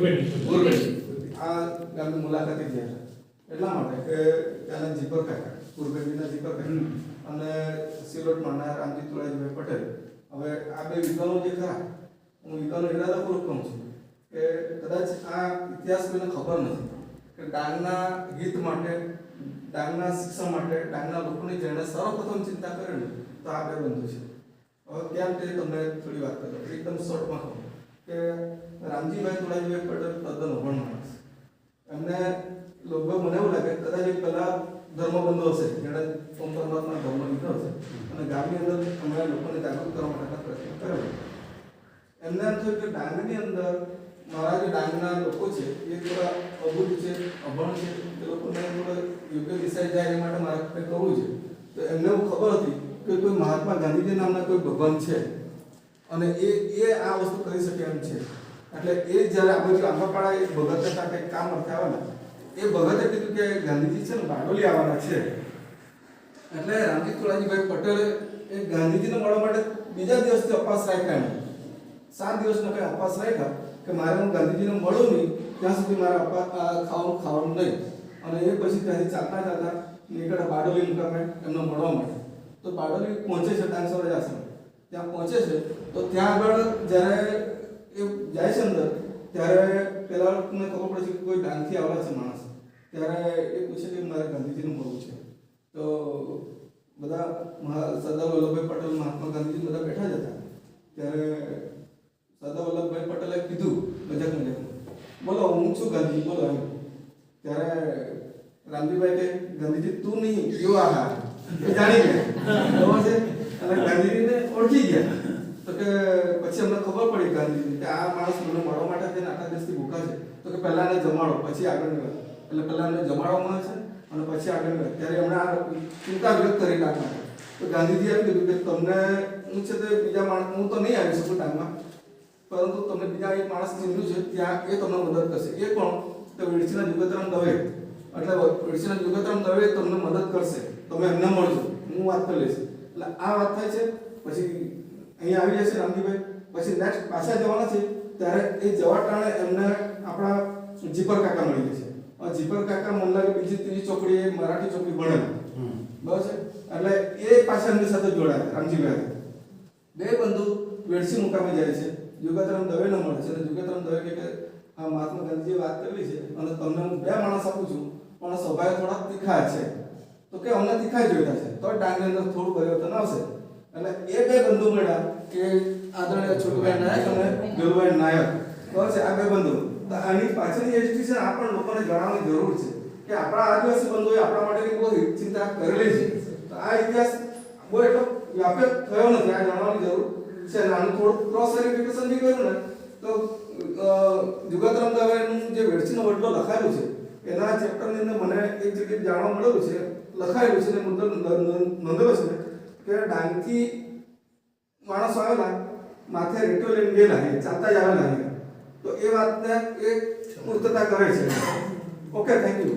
આ ગામની મુલાકાતે ગયા હતા. એટલા માટે કે ત્યાંના જીપર કાકા પૂર્વેજીના જીપર કાકા અને સિલોટ માનનાર રામજી તુળાજીભાઈ પટેલ. હવે આ બે વિદ્વાનો જે ખરા હું વિદ્વાનો ઇરાદાપૂર્વક કહું છું કે કદાચ આ ઇતિહાસ કોઈને ખબર નથી કે ડાંગના હિત માટે ડાંગના શિક્ષણ માટે ડાંગના લોકોની જેણે સર્વપ્રથમ ચિંતા કરેલી તો આ બે બંધુ છે. હવે કેમ તે તમને થોડી વાત કરો એકદમ શોર્ટમાં કહું. કે રામજીભાઈ તુળાજીભાઈ પટેલ તદ્દન અભણ માણસ. એમને લગભગ મને એવું લાગે, કદાચ એ પહેલા ધર્મબંધુ હશે, જેણે ઓમ પરમાત્મા ધર્મ લીધો હશે. અને ગામની અંદર અમારા લોકોને જાગૃત કરવા માટેના પ્રયત્ન કર્યો. એમને એમ થયું કે ડાંગની અંદર મારા જે ડાંગના લોકો છે, એ થોડા અભૂત છે, અભણ છે. એ લોકોને થોડા યોગ્ય દિશાએ જાય એ માટે મારે કંઈક કરવું છે. તો એમને એવું ખબર હતી કે કોઈ મહાત્મા ગાંધીજી નામના કોઈ ભગવાન છે. અને એ એ આ વસ્તુ કરી શકે એમ છે. એટલે એ જ્યારે આપણે બાજુ આંબાપાડા એ ભગત હતા કંઈક કામ અર્થે આવેલા, એ ભગતે કીધું કે ગાંધીજી છે ને બારડોલી આવવાના છે. એટલે રામજી તુલાજીભાઈ પટેલે એ ગાંધીજીને મળવા માટે બીજા દિવસથી અપાસ રાખ્યા સાત દિવસનો કંઈ અપાસ રાખ્યા કે મારે હું ગાંધીજીને મળું નહીં, ત્યાં સુધી મારે ખાવાનું ખાવાનું નહીં. અને એ પછી ત્યાંથી ચાલતા ચાલતા નીકળ્યા બારડોલી મુકામે એમને મળવા માટે. તો બારડોલી પહોંચે છે ડાંગ સ્વરાજ આશ્રમ ત્યાં પહોંચે છે. તો ત્યાં આગળ જ્યારે એ જાય છે અંદર, ત્યારે પેલા લોકોને ખબર પડે છે કે કોઈ ડાંગથી આવે છે માણસ. ત્યારે એ પૂછે કે મારે ગાંધીજીનું મળવું છે. તો બધા સરદાર વલ્લભભાઈ પટેલ, મહાત્મા ગાંધીજી બધા બેઠા જ હતા. ત્યારે સરદાર વલ્લભભાઈ પટેલે કીધું મજાક મજાક બોલો, હું છું ગાંધીજી, બોલો એમ. ત્યારે રામજીભાઈ કે ગાંધીજી, તું નહીં, યો આ જાણી ગયા અને ગાંધીજીને ઓળખી ગયા. તો કે પછી અમને ખબર પડી ગાંધીજી કે આ માણસ મને મળવા માટે થઈને આખા દેશથી ભૂખા છે. તો કે પહેલા એને જમાડો, પછી આગળની વાત. એટલે પહેલા એને જમાડવામાં છે અને પછી આગળ ગયો ત્યારે એમણે આ ચિંતા વ્યક્ત કરી ડાંગમાં તો ગાંધીજીએ એમ કીધું કે તમને હું છે તે બીજા માણસ, હું તો નહીં આવી શકું ટાઈમમાં. પરંતુ તમને બીજા એક માણસ ચીંધ્યું છે ત્યાં એ તમને મદદ કરશે. એ કોણ તો વિડસીના જુગતરામ દવે. એટલે વિડસીના જુગતરામ દવે તમને મદદ કરશે. તમે એમને મળજો. હું વાત કરી લઈશ. એટલે આ વાત થાય છે. પછી અહીંયા આવી જશે રામજીભાઈ. પછી નેક્સ્ટ પાછા જવાના છે ત્યારે એ જવા ટાણે એમને આપણા જીપર કાકા મળી જશે જીપર કાકા મને લાગે બીજી ત્રીજી ચોપડી એ મરાઠી ચોપડી ભણેલા. બરાબર છે? એટલે એ પાછા એમની સાથે જોડાયા રામજીભાઈ બે બંધુ વેડસી મુકામે જાય છે. યુગાતરામ દવે ન મળે છે. અને યુગાતરામ દવે કે આ મહાત્મા ગાંધીજીએ વાત કરેલી છે અને તમને હું બે માણસ આપું છું પણ સ્વભાવ થોડા તીખા છે. તો કે અમને તીખા જોઈતા છે. તો ડાંગની અંદર થોડું પરિવર્તન આવશે એટલે એ બે બંધુ મળ્યા કે આદરણીય છોટુભાઈ નાયક અને દેવુભાઈ નાયક. બરાબર છે આ બે બંધુ. તો આની પાછળની આ પણ લોકોને જણાવવાની જરૂર છે કે આપણા આદિવાસી બંધુએ આપણા માટેની બહુ ચિંતા કરેલી છે. તો આ ઇતિહાસ બહુ એટલો વ્યાપક થયો નથી, આ જાણવાની જરૂર છે. અને આનું થોડું ક્રોસ વેરિફિકેશન બી કર્યું ને, તો જુગાતરામ દવેનું જે વેડસીનો વડલો લખાયેલું છે, એના ચેપ્ટરની અંદર મને એક જગ્યાએ જાણવા મળેલું છે. લખાયેલું છે ને મુદ્દો નોંધેલો છે કે ડાંગથી માણસ આવેલા, માથે રેટો લઈને ગયેલા છે ચાલતા જ આવેલા છે તો એ વાતને એ પૂર્તતા કરે છે. Okay thank you